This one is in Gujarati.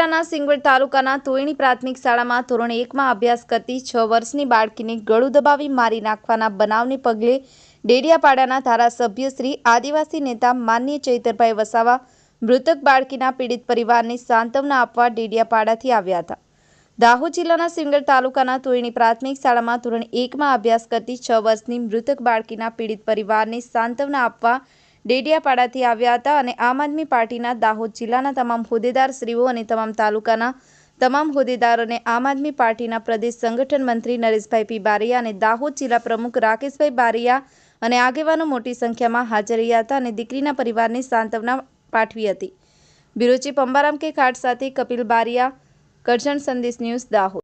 જિલ્લાના સિંગવડ તાલુકાના તોયણી પ્રાથમિક શાળામાં ધોરણ એકમાં અભ્યાસ કરતી છ વર્ષની બાળકીને ગળું દબાવી મારી નાખવાના બનાવને પગલે ડેડિયાપાડાના ધારાસભ્ય શ્રી આદિવાસી નેતા માન્ય ચૈતરભાઈ વસાવા મૃતક બાળકીના પીડિત પરિવારને સાંત્વના આપવા ડેડિયાપાડાથી આવ્યા હતા. દાહોદ જિલ્લાના સિંગડ તાલુકાના તોયણી પ્રાથમિક શાળામાં ધોરણ એકમાં અભ્યાસ કરતી છ વર્ષની મૃતક બાળકીના પીડિત પરિવારને સાંત્વના આપવા ડેડિયાપાડાથી આવ્યા હતા અને આમ આદમી પાર્ટીના દાહોદ જિલ્લાના તમામ હોદ્દેદારશ્રીઓ અને તમામ તાલુકાના તમામ હોદ્દેદારોને આમ આદમી પાર્ટીના પ્રદેશ સંગઠન મંત્રી નરેશભાઈ પી બારિયા અને દાહોદ જિલ્લા પ્રમુખ રાકેશભાઈ બારિયા અને આગેવાનો મોટી સંખ્યામાં હાજર રહ્યા હતા અને દીકરીના પરિવારને સાંત્વના પાઠવી હતી. બ્યુરો ચીફ અંબારામ કે ખાટ સાથે કપિલ બારિયા, કરજણ સંદેશ ન્યૂઝ દાહોદ.